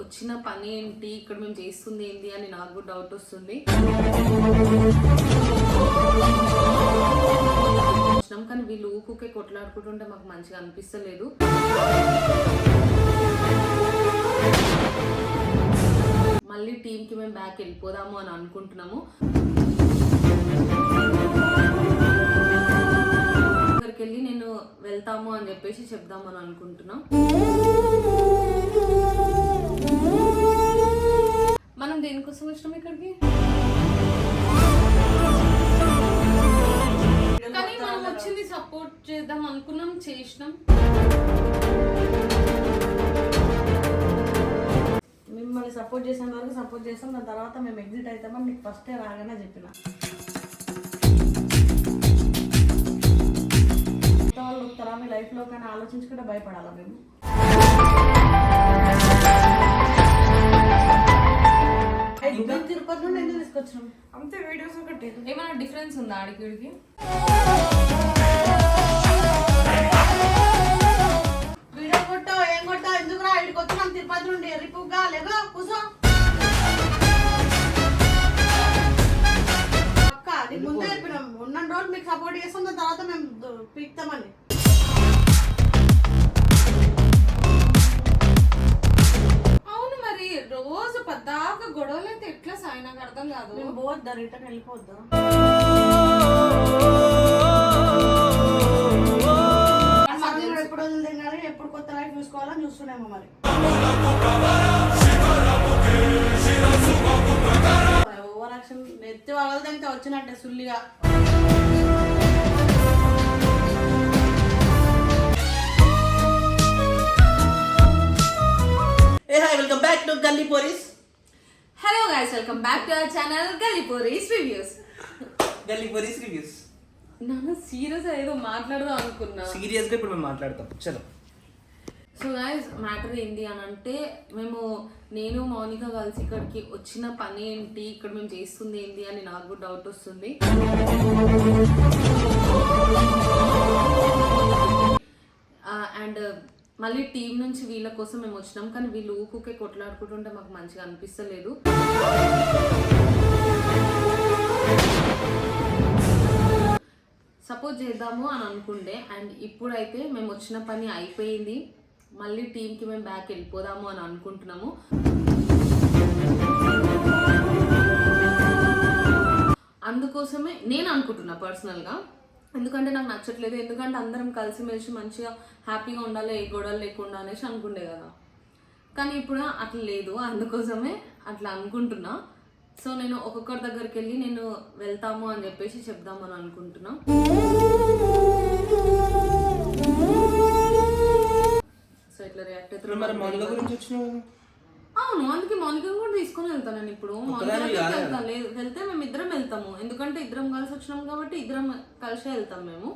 వచ్చిన పని ఏంటి? ఇక్కడ మేము చేస్తుంది ఏంటి అని నాకు కూడా డౌట్ వస్తుంది. వచ్చినాం కానీ వీళ్ళు ఊకుకే కొట్లాడుకుంటుంటే మాకు మంచిగా అనిపిస్తలేదు. మళ్ళీ టీంకి మేము బ్యాక్ వెళ్ళిపోదాము అని అనుకుంటున్నాము. అక్కడికి వెళ్ళి నేను వెళ్తాము అని చెప్పేసి చెప్దాము అని అనుకుంటున్నాం. మనం దేనికోసం వచ్చినాం ఇక్కడికి? కానీ మనం వచ్చింది సపోర్ట్ చేద్దాం అనుకున్నాం చేసినాం. మిమ్మల్ని సపోర్ట్ చేసిన వరకు సపోర్ట్ చేస్తాం దాని తర్వాత మేము ఎగ్జిట్ అవుతామని మీకు ఫస్టే రాగానే చెప్పిన. వాళ్ళు వస్తారా మీ లైఫ్లో కానీ ఆలోచించుకుంటే భయపడాలా మేము? తిరుపతి నుండి ఎందుకు తీసుకొచ్చినాం అంతే వీడియోస్ ఒకటి. ఏమైనా డిఫరెన్స్ ఉందా ఆడికి వీడియో కొట్టో ఏం కొట్టో ఎందుకు రా ఇక్కడికి వచ్చినాం తిరుపతి నుండి? ఎర్రిపుగ్గా లేవో? కూసో. అక్క నీకు ముందే చెప్పినాం. ఉన్న రోజు మీకు సపోర్ట్ చేస్తాం తర్వాత మేము పీకుతామని. రోజు పద్దాక గొడవలు అయితే ఎట్లా సాయి నాకు అర్థం కాదు. మేము పోవద్దా? రిటర్న్ వెళ్ళిపోవద్దా? సమయం ఎప్పుడు వదిలింది కానీ ఎప్పుడు కొత్త లైఫ్ చూసుకోవాలని చూస్తున్నామో మరి. ఓవర్ యాక్షన్ నెత్తి వగలదంటే వచ్చినట్టే సుల్లిగా. Hey hi welcome back to Galli police hello guys welcome back to our channel గలీపోరీస్ reviews Galli police reviews నాన్న సీరియస్ ఏదో మాట్లాడదాం అనుకున్నా. సీరియస్గా ఇప్పుడు మేము మాట్లాడతాం. చలో. సో గైస్ మ్యాటర్ ఏంటి అని అంటే మేము నేను మౌనిక కలిసి ఇక్కడికి వచ్చిన పని ఏంటి ఇక్కడ మేము చేస్తుంది ఏంటి అని నాకు కూడా డౌట్ వస్తుంది. అండ్ మళ్ళీ టీం నుంచి వీళ్ళ కోసం మేము వచ్చినాం కానీ వీళ్ళు ఊకుకే కొట్లాడుకుంటుంటే మాకు మంచిగా అనిపిస్తలేదు. సపోర్ట్ చేద్దాము అని అనుకుండే అండ్ ఇప్పుడైతే మేము వచ్చిన పని అయిపోయింది. మళ్ళీ టీంకి మేము బ్యాక్ వెళ్ళిపోదాము అని అనుకుంటున్నాము. అందుకోసమే నేను అనుకుంటున్నా పర్సనల్గా ఎందుకంటే నాకు నచ్చట్లేదు. ఎందుకంటే అందరం కలిసిమెలిసి మంచిగా హ్యాపీగా ఉండాలి ఏ గొడవలు లేకుండా అనేసి అనుకుండే కదా. కానీ ఇప్పుడు అట్లా లేదు. అందుకోసమే అట్లా అనుకుంటున్నా. సో నేను ఒక్కొక్కరి దగ్గరికి వెళ్ళి నేను వెళ్తాము అని చెప్పేసి చెప్దామని అనుకుంటున్నా. సో ఇట్లా రియాక్ట్ ఇప్పుడు అవును అందుకే మౌనిక కూడా తీసుకొని వెళ్తాను నేను ఇప్పుడు. వెళ్తాను లేదు. వెళ్తే మేము ఇద్దరం వెళ్తాము. ఎందుకంటే ఇద్దరం కలిసి వచ్చినాం కాబట్టి ఇద్దరం కలిసే వెళ్తాం మేము.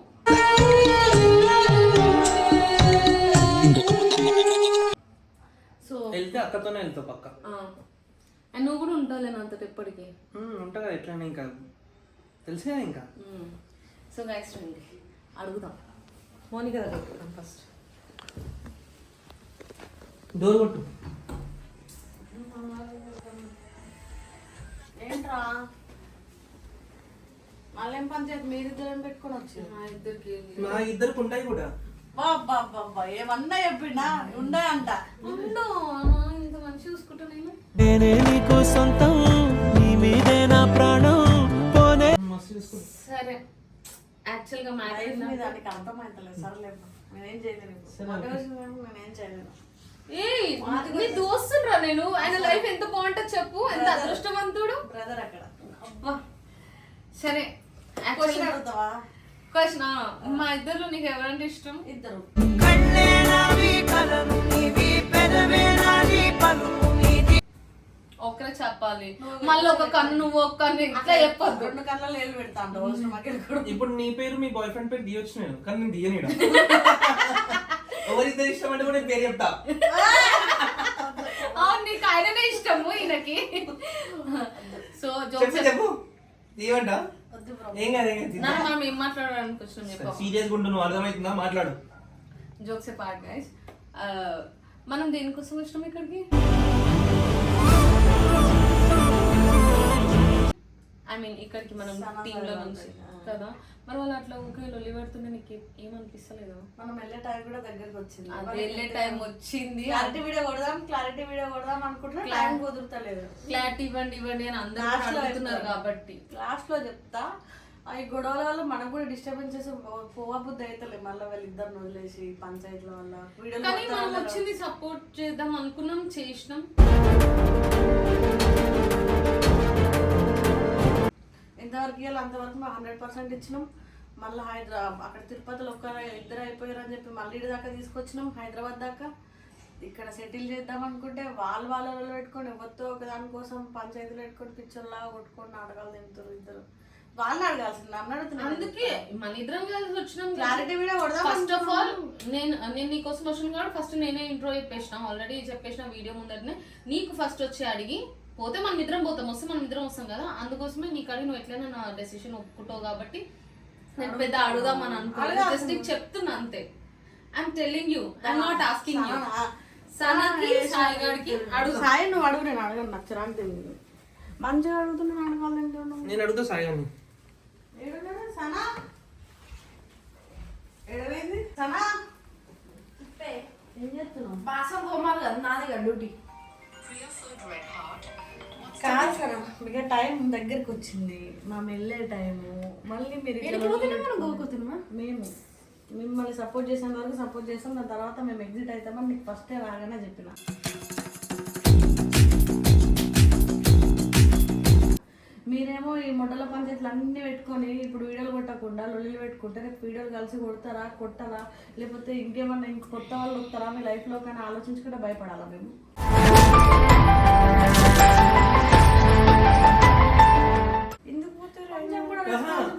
సో వెళ్తే అక్కతోనే వెళ్తావు పక్క. అండ్ నువ్వు కూడా ఉంటావులే నాతో ఎప్పటికీ. ఉంటా కదా ఎట్లనే ఇంకా. తెలిసే ఇంకా. సో గైస్ రండి. అడుగుదాం. మౌనిక దగ్గర ఫస్ట్ డోర్ కొట్టు. మళ్ళీ పంచాయతీ మీరిద్దరం పెట్టుకొని వచ్చింది మా ఇద్దరికి మా ఇద్దరికి ఉంటాయి కూడా. ఏమన్నా ఉండు. ఇంత మంచి చూసుకుంటా నేను. నేనే నీకు సొంతం నీ మీదే నా ప్రాణం. పోనే. సరే. యాక్చువల్గా లైఫ్ మ్యారేజ్ మీద నీకు అర్థమైతలేదు. సర్లే నేనేం చేయలేను ఇప్పుడు. ఒక రోజు మేము నేనేం చేయలేను ఏయ్ నీ దోస్తుండ్రా నేను. ఆయన లైఫ్ ఎంత బాగుంటుంది చెప్పు. ఎంత అదృష్టవంతుడు. బ్రదర్ అక్కడ. అబ్బా. సరే. క్వశ్చన్ మా ఇద్దరు నీకు ఎవరంటే ఇష్టం? ఇద్దరు. ఒకరే చెప్పాలి. మళ్ళీ ఒక కన్ను నువ్వు ఒక కన్ను ఇట్లా చెప్పొద్దు. రెండు కళ్ళలో ఏళ్ళు పెడతా అంట అవసరం అక్కడ కూడా ఇప్పుడు నీ పేరు మీ బాయ్ ఫ్రెండ్ పేరు దియొచ్చు నేను కానీ నేను దియనీడ? ఎవరిద్దరు ఇష్టం అంటే కూడా నేను పేరు చెప్తా. అవును నీకు ఆయననే ఇష్టము ఈయనకి. సో చెప్పు జోక్స్ చెప్పు. బ్రో మనం ఏం మాట్లాడాలనుకుంటున్నాం చెప్పు సీరియస్ గుండు నువ్వు అర్థమవుతుందా? మాట్లాడు. జోక్స్ పార్ట్ గైస్ మనం దేనికోసం వచ్చినాం ఇక్కడికి? ఐ మీన్ ఇక్కడికి మనం టీంలో నుంచి. కదా మరి వాళ్ళు అట్లా ఊకే లొల్లి పెడుతుంటే నీకు ఏమనిపిస్తలేదు? మనం వెళ్ళే టైం కూడా దగ్గరికి వచ్చింది. వెళ్ళే టైం వచ్చింది. క్లారిటీ వీడియో కొడదాం క్లారిటీ వీడియో కొడదాం అనుకుంటున్నా టైం కుదురుతలేదు. క్లారిటీ ఇవ్వండి ఇవ్వండి అని అందరూ అడుగుతున్నారు. కాబట్టి. లాస్ట్లో చెప్తా. ఆ ఈ గొడవల వల్ల మనకు కూడా డిస్టర్బెన్స్ చేసి పోవా బుద్ధి అవుతలే మళ్ళీ వీళ్ళిద్దరిని వదిలేసి పంచాయతీల వల్ల కానీ మనం ఉంటారు. వచ్చింది సపోర్ట్ చేద్దాం అనుకున్నాం చేసినాం. ఎంతవరకు ఇవ్వాలి అంతవరకు మేము హండ్రెడ్ పర్సెంట్ ఇచ్చినాం. మళ్ళీ హైదరాబాద్ అక్కడ తిరుపతిలో ఒక్క ఇద్దరు అయిపోయారు అని చెప్పి మళ్ళీ దాకా తీసుకొచ్చినాం హైదరాబాద్ దాకా. ఇక్కడ సెటిల్ చేద్దాం అనుకుంటే వాళ్ళు వాళ్ళలో పెట్టుకొని ఎవరితో ఒక దానికోసం పంచాయతీలు పెట్టుకొని పిక్చర్లాగా కొట్టుకొని నాటకాలు తింటారు ఇద్దరు. వాళ్ళని అడగాల్సింది నన్ను అడుగుతున్నారు అందుకే మన ఇద్దరం కలిసి వచ్చినాం క్లారిటీ వీడియో కొడదాం ఫస్ట్ ఆఫ్ ఆల్ నేను నేను నీకోసం వచ్చిన కాబట్టి ఫస్ట్ నేనే ఇంట్రో చెప్పేసిన ఆల్రెడీ చెప్పేసిన వీడియో ముందరనే. నీకు ఫస్ట్ వచ్చి అడిగి పోతే మనం ఇద్దరం పోతాం వస్తే మనం ఇద్దరం వస్తాం కదా. అందుకోసమే నీకు అడిగి నువ్వు ఎట్లైనా నా డెసిషన్ ఒప్పుకుంటావు కాబట్టి నేను పెద్ద అడుగుదాం అని అనుకోలేదు జస్ట్ నీకు చెప్తున్నా అంతే. I'm telling you I'm not asking you సనకి Sai గారికి అడుగు. సాయి నువ్వు అడుగు నేను అడగను నాకు చిరాకు తెలియదు మంచిగా అడుగుతున్నాను అడగాలంటే నువ్వు? నేను అడుగుతా సాయి? సనా? ఏడవైంది సనా? ఏం చేస్తున్నావు? బాసం కదా నాది కదా డ్యూటీ. మీకు టైం దగ్గరికి వచ్చింది మా వెళ్ళే టైము. మళ్ళీ మీరు? మేము. మిమ్మల్ని సపోర్ట్ చేసేంత వరకు సపోర్ట్ చేస్తాం. దాని తర్వాత మేము ఎగ్జిట్ అవుతామని నీకు ఫస్టే రాగానే చెప్పిన. మీరేమో ఈ మొట్టల పంచాయతీలు అన్ని పెట్టుకొని ఇప్పుడు వీడియోలు కొట్టకుండా లొల్లిలు పెట్టుకుంటే రేపు వీడియోలు కలిసి కొడతారా కొట్టారా? లేకపోతే ఇంకేమన్నా ఇంక కొత్త వాళ్ళు వస్తారా మీ లైఫ్లో? కానీ ఆలోచించుకుంటే భయపడాలా మేము?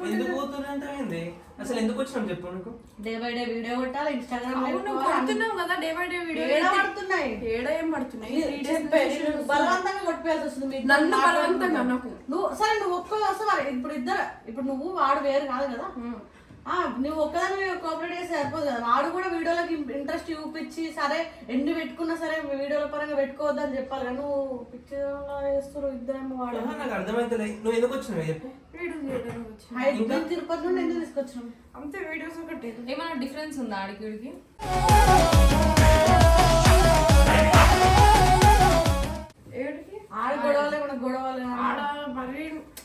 ఎందుకు పోతున్నా ఏంది? అసలు ఎందుకు వచ్చినాం చెప్పు నీకు? డే బై డే వీడియో కొట్టాలి ఇన్స్టాగ్రామ్ అవును పడుతున్నాం కదా డే బై డే వీడియో ఏడ పడుతున్నాయి? ఏడ ఏం పడుతున్నాయి? నువ్వు బలవంతంగా కొట్టిపోయాల్సి వస్తుంది మీ ఇద్దరు నన్ను మాట్లాడుకుంటున్నారు. బలవంతంగా నాకు. నువ్వు సరే నువ్వు ఒక్క వస్తావు ఇప్పుడు ఇద్దరు ఇప్పుడు నువ్వు వాడు వేరు కాదు కదా. ఆ, నువ్వు ఒక్కదాన్ని కోఆపరేట్ చేస్తే సరిపోదు కదా. వాడు కూడా వీడియోలకి ఇంట్రెస్ట్ చూపించి సరే ఎన్ని పెట్టుకున్నా సరే వీడియోల పరంగా పెట్టుకోవద్దు అని చెప్పాలి నువ్వు పిక్చర్ చేస్తారు ఇద్దరేమో వాడు. నాకు అర్థమైతలే నువ్వు ఎందుకు వచ్చినావు చెప్పు? తిరుపతి నుండి ఎందుకు తీసుకొచ్చినాం? అంతే వీడియోస్ ఒకటి. ఏమైనా డిఫరెన్స్ ఉందా ఆడికి ఏడికి? ఆడ గొడవలు ఏమైనా గొడవలు ఆడ మరి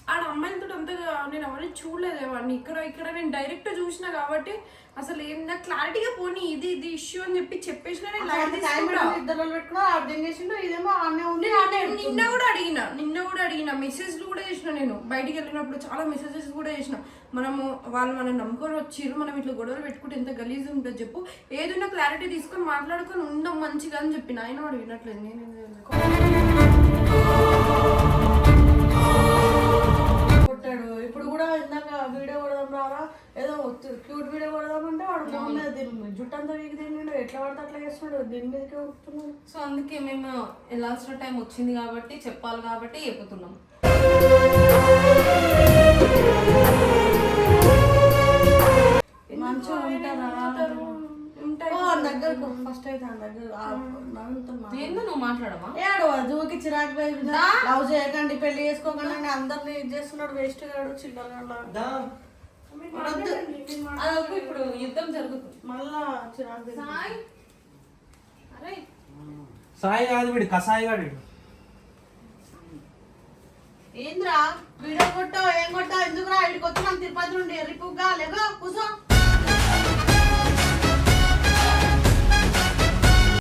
ఆడ అమ్మాయిలతో అంతగా నేను ఎవరిని చూడలేదు వాడిని ఇక్కడ ఇక్కడ నేను డైరెక్ట్ చూసిన కాబట్టి అసలు ఏం నాకు క్లారిటీగా పోనీ ఇది ఇది ఇష్యూ అని చెప్పి చెప్పేసిన నేను లైట్ టైం తీసుకున్నా ఇద్దరు పెట్టుకున్నా అర్థం చేసిండు ఇదేమో ఆడనే ఉంది ఆడనే నేను నిన్న కూడా అడిగిన నిన్న కూడా అడిగిన మెసేజ్లు కూడా చేసిన నేను. బయటికి వెళ్ళినప్పుడు చాలా మెసేజెస్ కూడా చేసిన. మనము వాళ్ళు మనం నమ్ముకొని వచ్చిర్రు మనం ఇట్లా గొడవలు పెట్టుకుంటే ఎంత గలీజ్ ఉంటుంది చెప్పు. ఏదైనా క్లారిటీ తీసుకొని మాట్లాడుకొని ఉందాం మంచిగా అని చెప్పిన. ఆయన వాడు వినట్లేదు. నేను క్యూట్ వీడియో కొడదామంటే వాడు ఫోన్ మీద దీని జుట్టు అంతా వీకి తిన్నాడు ఎట్లా పడితే అట్లా చేస్తున్నాడు. దీని మీదకే కొడుతున్నాడు సో అందుకే మేము వెళ్ళాల్సిన టైం వచ్చింది కాబట్టి చెప్పాలి కాబట్టి చెప్పుతున్నాం. మంచిగా ఉంటారా ఉంటాయి ఓ, ఆ దగ్గరకు ఫస్ట్ అయితే ఆ దగ్గర. ఏందో నువ్వు మాట్లాడమా ఏడు జూకి చిరాకు లవ్ చేయకండి పెళ్ళి చేసుకోకండి అందరిని ఇది చేస్తున్నాడు. వేస్ట్ గాడు చిల్లర అదొక ఇప్పుడు యుద్ధం జరుగుతుంది. మళ్ళా చిరాకు. సాయ్? అరే. సాయి కాదు వీడు కసాయి కాదు వీడు. ఏంద్రా? వీడియో కొట్టావు ఏం కొట్టావు ఎందుకురా ఇక్కడికి వచ్చినాం తిరుపతి నుండి రిపుగ్గా లేగో కూసో.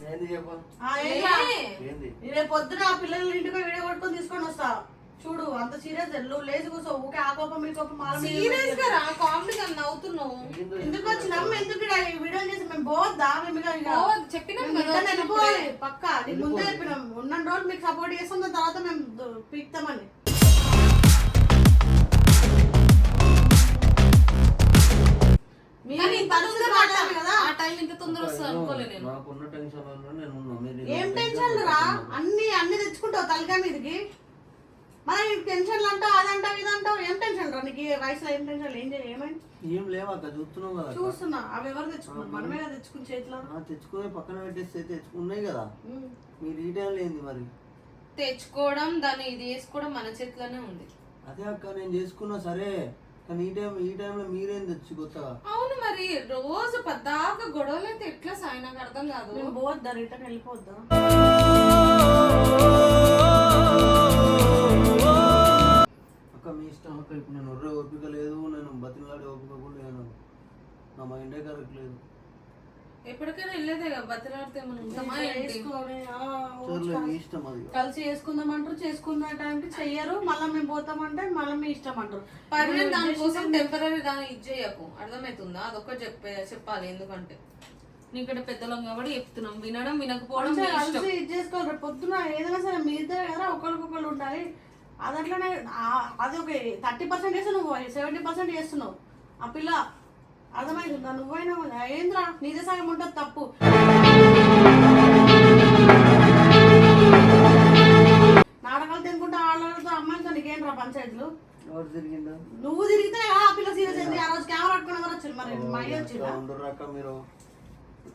ఏంది చెప్పు? ఆ, ఏంట్రా? ఏంది? రేపు పొద్దున ఆ పిల్లల ఇంటికి వీడియో కొట్టుకొని తీసుకొని వస్తా. చూడు అంత సీరియస్ నువ్వు లేచి కూర్చో. ఊకే ఆ కోపం ఈ కోపం మాల మీద సీరియస్గా రా కామెడీ గా నవ్వుతున్నావు. ఎందుకు వచ్చినాం ఎందుకు ఈడ ఈ వీడియో చేసి మేము పోవద్దా? మేము ఇక పోవద్దు, చెప్పినాం కదా. వెళ్ళిపోవాలి. పక్కా నీకు ముందే చెప్పినాం. ఉన్న రోజులు మీకు సపోర్ట్ చేస్తాం దాని తర్వాత మేము పీక్తామని. ఏం టెన్షన్ రా? అన్ని అన్ని తెచ్చుకుంటావు తలకాయ మీదకి. మరి టెన్షన్లు అంటావు అదంటావు ఇదంటావు ఏం టెన్షన్ రా? నీకు వయసులో ఏం టెన్షన్ ఏం చేయ ఏమైంది? ఏం లేవక్క చూస్తున్నావు కదా అక్క. చూస్తున్నా. అవి ఎవరు తెచ్చుకున్నారు? మనమే కదా తెచ్చుకుని చేతిలో? తెచ్చుకొని పక్కన పెట్టేస్తే తెచ్చుకున్నాయి కదా. మీరు ఈ టైంలో ఏంది మరి? తెచ్చుకోవడం దాన్ని ఇది వేసుకోవడం మన చేతిలోనే ఉంది. అదే అక్క నేను చేసుకున్నా సరే కానీ ఈ టైం ఈ టైంలో మీరేం తెచ్చి కొత్తగా అవును మరి రోజు పద్దాక గొడవలు అయితే ఎట్లా సాయి నాకు అర్థం కాదు. పోవద్దా? రిటర్న్ వెళ్ళిపోద్దా అక్క మీ ఇష్టం అక్క. ఇప్పుడు నేను ఒర్రే ఓపిక లేదు నేను బతిలాడే ఓపిక కూడా లేదు నా మైండే కరెక్ట్ లేదు. ఎప్పటికైనా వెళ్ళేదే కదా బతిలాడితే మనం ఉంటామా ఏంటి? చేసుకొని, ఆ, సర్లే మీ ఇష్టం అది. కలిసి చేసుకుందాం అంటారు చేసుకున్న టైంకి చెయ్యరు మళ్ళీ మేము పోతామంటే మళ్ళీ మీ ఇష్టం అంటారు. పర్మనెంట్ దానికోసం టెంపరీ దాన్ని ఇది చేయకు. అర్థమవుతుందా? అదొక్కటి చెప్పే చెప్పాలి ఎందుకంటే. నీ ఇక్కడ పెద్దలం కాబట్టి చెప్తున్నాం. వినడం వినకపోవడం మీ మంచిగా ఇష్టం. కలిసి ఇది చేసుకోవాలి. రేపు పొద్దున ఏదైనా సరే మీ ఇద్దరే కదా ఒకరికొకరు ఉండాలి. అది అట్లనే అది ఒక థర్టీ పర్సెంట్ చేస్తే నువ్వు సెవెంటీ పర్సెంట్ చేస్తున్నావు. ఆ పిల్ల అర్థమైతుందా నువ్వైనా ఏంద్రా? నీదే సగం ఉంటుంది తప్పు. నాటకాలు తినుకుంటా ఆడవాళ్ళతో అమ్మాయిలతో నీకేంట్రా పంచాయతీలు? ఎవరు తిరిగిందా నువ్వు తిరిగితే ఆ పిల్ల సీరియస్ అయింది. ఆ రోజు కెమెరా పట్టుకుని ఎవరు వచ్చారు మరి మా అయ్య వచ్చిందా ఉండరు అక్క మీరు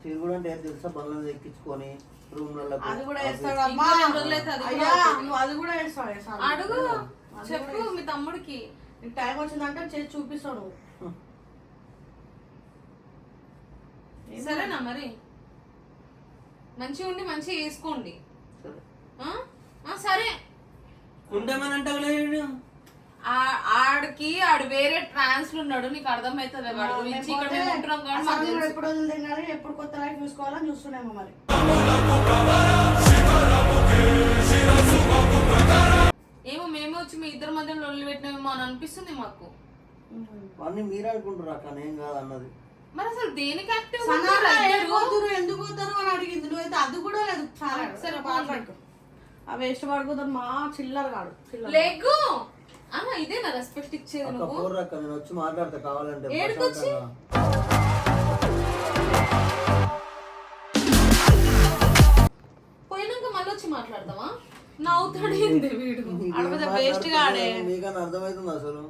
తిరుగుడు అంటే ఏం తెలుసా బండ్లను ఎక్కించుకొని రూమ్లలో అది కూడా వేస్తాడు అమ్మా. ఇంకా రెండు రోజులైతే అది కూడా అయ్యా అవుతుంది. నువ్వు అది కూడా వేస్తాడు వేస్తాడు. అడుగు. చెప్పు మీ తమ్ముడికి. నీకు టైం వచ్చిందంటే చేసి చూపిస్తాడు సరేనా మరి? మంచిగా ఉండి మంచిగా వేసుకోండి. సరే. ఆ? ఆ, సరే. ఉండమని అంటావు ఆడికి ఆడు వేరే ట్రాన్స్లో ఉన్నాడు నీకు అర్థమవుతుంది వాడి గురించి ఇక్కడ మేము ఉంటున్నాం కాబట్టి మాకు తెలుసు. ఎప్పుడు వదిలింది కానీ ఎప్పుడు కొత్త లైఫ్ చూసుకోవాలని చూస్తున్నాము మరి. ఏమో మేమే వచ్చి మీ ఇద్దరి మధ్య లొల్లి పెట్టినామేమో అని అనిపిస్తుంది మాకు. అన్నీ మీరే అనుకుంటారు అక్క నేను కాదు అన్నది మరి అసలు దేనికి యాక్టివ్ సనారా ఎందుకు పోతురు ఎందుకు పోతారు అని అడిగింది. నువ్వైతే అది కూడా లేదు. చాలా సరే, మాట్లాడుకో. అవి ఇష్టపడుకుంటారు మా చిల్లర కాడు చిల్లర. లెగ్గు! ఆ ఇదేనా రెస్పెక్ట్ ఇచ్చేది అక్క నువ్వు. పోర్రు అక్క నేను వచ్చి మాట్లాడతా కావాలంటే ఏడుకొచ్చి? పోయినాక మళ్ళీ వచ్చి మాట్లాడతావా నవ్వుతాడు ఏంది వీడు? waste? మీకన్నా అర్థమవుతుంది అసలు?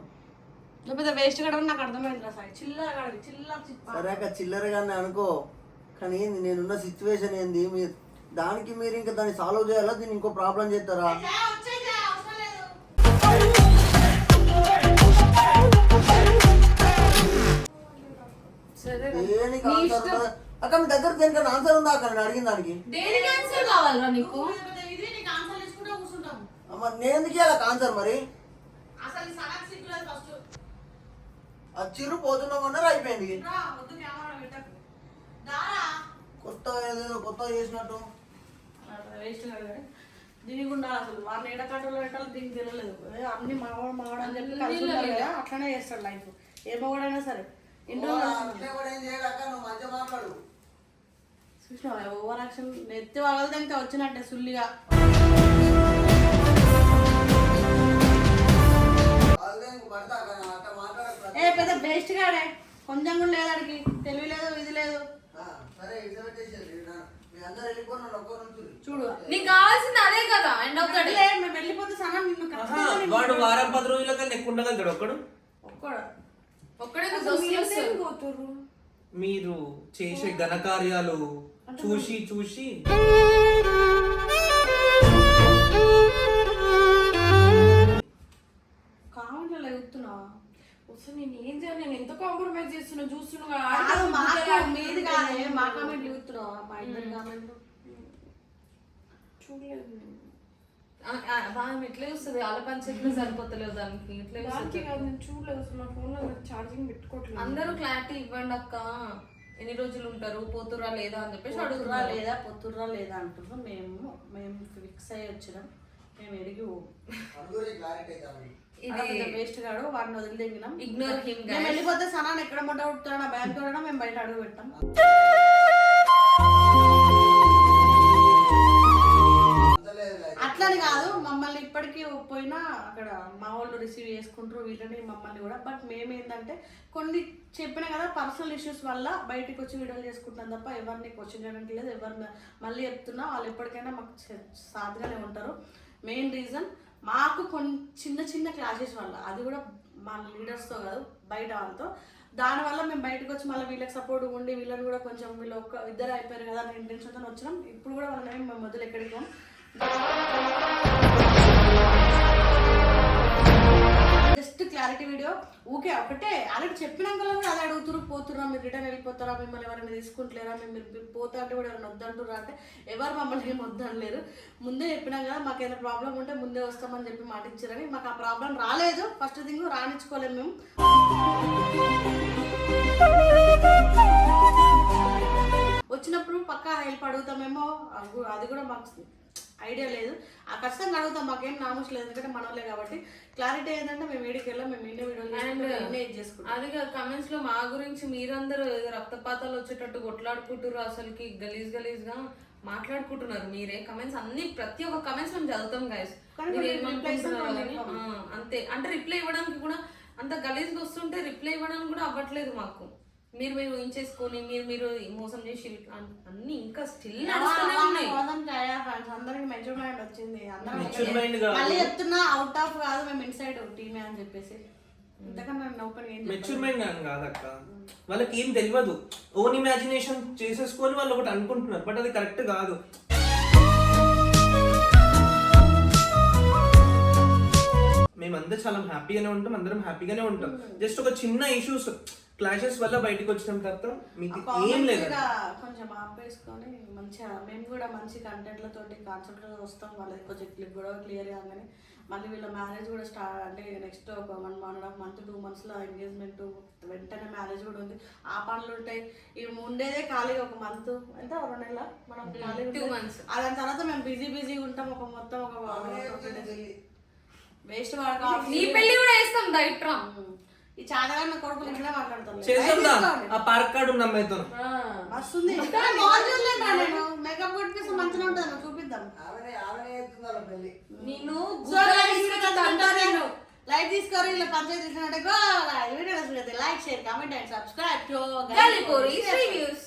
వేస్ట్ కూడా నాకు అర్థమైంది రా సాయి? చిల్లర కాదు చిల్లర చిప్ప. సరే అక్క చిల్లరగానే అనుకో. కానీ ఏంది నేనున్న సిచ్యువేషన్ ఏంది? మీరు దానికి మీరు ఇంకా దాన్ని సాల్వ్ చేయాలా? దీన్ని ఇంకో ప్రాబ్లం చేస్తారా? దేనికి ఆన్సర్ ఉందా? అక్క మీ దగ్గర దేనికన్నా ఆన్సర్ ఉందా అక్క నేను అడిగిన దానికి. దేనికి ఆన్సర్ కావాలరా నీకు? ఇది నీకు ఆన్సర్ అమ్మ నేను ఎందుకు ఇవ్వాలి ఆన్సర్ మరి? అసలు ఈ సనక్ సిగ్గులేదు ఫస్ట్ ఆ చిరు పోతున్నామన్నారు అయిపోయింది. రా వద్దు కెమెరా పెట్టకు. దారా. కొత్త ఏదేదో కొత్త చేసినట్టు. వేస్ట్ దీనికి ఉండాలి అసలు. వాడిని ఎడకట్టలో పెట్టాలి దీనికి తెలియలేదు అన్ని మావాడు మావాడు అని చెప్పి కలిసి ఉంటారు కదా అట్లనే చేస్తాడు లైఫ్ ఏ మగవాడైనా సరే. ఇంట్లో మాట్లాడు. చూసినా ఓవర్ యాక్షన్ నెత్తి వగలదంటే వచ్చినట్టే సుల్లిగా. ఏ పెద్ద బెస్ట్ గాడే. కొంచెం కూడా లేదు ఆడికి. తెలివి లేదు ఇది లేదు. చూడు. నీకు కావాల్సింది అదే కదా ఎండ్ ఆఫ్ ద డే అట్లే మేము వెళ్ళిపోతే నిన్ను వాడు వారం పది రోజుల కన్నా ఎక్కువ ఉండగలుగుతాడు ఒక్కడు? ఒక్కడు. ఒక్కడే మీరు పోతుర్రు? చేసే ఘనకార్యాలు చూసి చూసి. అసలు నేను ఏం చేయాలి? నేను ఎంత కాంప్రమైజ్ చేస్తున్నా? మా మీది కాదే. మా కామెంట్ లేగుతున్నావా మా ఇద్దరు కామెంట్లు. చూడలేదు నేను. ఆ, ఆ, దాని ఎట్లా వస్తుంది వాళ్ళ పంచాయతీలో సరిపోతలేదు దానికి ఎట్లా దానికి వస్తుంది కాదు నేను చూడలేదు అసలు నా ఫోన్లో ఛార్జింగ్ పెట్టుకోవట్లేదు. అందరూ క్లారిటీ ఇవ్వండి అక్క. ఎన్ని రోజులు ఉంటారు పోతురా లేదా అని చెప్పేసి అడుగుతున్నారు. లేదా పొత్తుర్రా లేదా అంటున్నాం. మేము మేము ఫిక్స్ అయ్యి వచ్చినాం. మేము ఎడిగి అందరూ క్లారిటీ అవుతామని ఇది వేస్ట్ గాడు వాడిని వదిలిదెంగినాం. Ignore him, మేము. వెళ్ళిపోతే సనాన్ని ఎక్కడ మొట్ట కొడుతున్నా బ్యాంక్ కూడా మేము బయట అడుగు పెట్టాం అట్లని కాదు. మమ్మల్ని ఇప్పటికీ పోయినా అక్కడ మా వాళ్ళు రిసీవ్ చేసుకుంటారు. వీళ్ళని మమ్మల్ని కూడా. బట్ మేమేంటంటే కొన్ని చెప్పిన కదా పర్సనల్ ఇష్యూస్ వల్ల బయటికి వచ్చి వీడియోలు చేసుకుంటాం తప్ప ఎవరిని క్వశ్చన్ చేయడానికి లేదు. ఎవరిని మళ్ళీ చెప్తున్నా వాళ్ళు ఎప్పటికైనా మాకు స- ఉంటారు. మెయిన్ రీజన్ మాకు కొన్ని చిన్న చిన్న క్లాసెస్ వల్ల అది కూడా మా లీడర్స్తో కాదు బయట వాళ్ళతో. దానివల్ల మేము బయటకు వచ్చి మళ్ళీ వీళ్ళకి సపోర్ట్ ఉండి వీళ్ళని కూడా కొంచెం వీళ్ళు ఒక్క ఇద్దరు అయిపోయారు కదా అనే ఇంటెన్షన్తో వచ్చినాం. ఇప్పుడు కూడా వాళ్ళని మేము మొదలు ఎక్కడికి జస్ట్ క్లారిటీ వీడియో. ఊకే ఒకటే అలాంటి చెప్పినాక కూడా అదే అడుగుతురు పోతురా మీరు రిటర్న్ వెళ్ళిపోతారా మిమ్మల్ని ఎవరైనా తీసుకుంటలేరా మేము మీరు పోతా అంటే కూడా ఎవరైనా వద్దంటురా అంటే ఎవరు మమ్మల్ని ఏం వద్దనలేరు. ముందే చెప్పినాం కదా మాకు ఏదైనా ప్రాబ్లం ఉంటే ముందే వస్తామని చెప్పి మాట ఇచ్చారని. మాకు ఆ ప్రాబ్లం రాలేదు. ఫస్ట్ థింగ్ రానిచ్చుకోలేము మేము. వచ్చినప్పుడు పక్కా హెల్ప్ అడుగుతామేమో. అది కూడా మాకు ఐడియా లేదు. ఆ ఖచ్చితంగా అడుగుతాం మాకేం నామూస్ లేదు ఎందుకంటే మనోళ్ళే కాబట్టి. క్లారిటీ ఏంటంటే మేము వీడికి వెళ్ళాం మేము ఇండియా వీడియోలు చేసుకుంటాం అది కమెంట్స్లో మా గురించి మీరందరూ రక్తపాతాలు వచ్చేటట్టు కొట్లాడుకుంటారు అసలుకి గలీజ్ గలీజ్గా మాట్లాడుకుంటున్నారు మీరే. కమెంట్స్ అన్ని ప్రతి ఒక్క కమెంట్స్ మేము చదువుతాం గైస్ అంతే. అంటే రిప్లై ఇవ్వడానికి కూడా అంత గలీజ్ వస్తుంటే రిప్లై ఇవ్వడానికి కూడా అవ్వట్లేదు మాకు. మీరు మీరు ఊహించేసుకొని మీరు మీరు మోసం చేసి అన్- అన్ని ఇంకా స్టిల్ నడుస్తూనే ఉన్నాయి. అందరికి మెచ్యూర్ మైండ్ వచ్చింది. మళ్ళీ చెప్తున్నా అవుట్ ఆఫ్ కాదు మేము ఇన్సైడ్ టీమే అని చెప్పేసి. ఇంతకన్నా నేను ఓపెన్ ఏం చెప్పను. మెచ్యూర్మెంట్ అని కాదక్క. వాళ్ళకి ఏం తెలియదు. ఓన్ ఇమాజినేషన్ చేసేసుకొని వాళ్ళు ఒకటి అనుకుంటున్నారు బట్ అది కరెక్ట్ కాదు. మేమందరూ చాలా హ్యాపీగానే ఉంటాం అందరం హ్యాపీగానే ఉంటాం. జస్ట్ ఒక చిన్న ఇష్యూస్ క్లాషెస్ వల్ల బయటకు వచ్చిన తర్వాత మీకు ఆ ఏం లేదు కొంచెం ఆపేసుకొని మంచిగా మేము కూడా మంచి కంటెంట్లతోటి కాన్సెప్ట్ వస్తాం. వాళ్ళది కొంచెం క్లిప్ కూడా క్లియర్ కాగానే మళ్ళీ వీళ్ళ మ్యారేజ్ కూడా స్టార్ట్ అంటే నెక్స్ట్ ఒక one one and half month two మంత్స్లో ఎంగేజ్మెంట్ వెంటనే మ్యారేజ్ కూడా ఉంది. ఆ పనులు ఉంటాయి. ఇవి ఉండేదే ఖాళీగా ఒక మంత్ ఎంత? ఒక రెండు నెలల? మనం months. ఆ దాని తర్వాత మేము బిజీ బిజీగా ఉంటాం. ఒక మొత్తం ఒక వేస్ట్ వాడు నీ పెళ్ళి కూడా వేస్తాం దైట్రా ఈ చాదగాన్న కొడుకులు ఇక్కడే మాట్లాడతాను చేద్దాం ఆ పార్క్ కార్డు ఉన్న అమ్మాయితో? వస్తుంది. బాగుంటుందంటా నేను మేకప్ కొట్టిస్తే మంచిగా ఉంటుంది నువ్వు చూపిద్దాం. ఆమెనే ఆమెనే ఎత్తుంది వాళ్ళ పెళ్ళి నేను లైక్ తీసుకోరు ఇలా panchayati video like share comment and subscribe to Gallipori reviews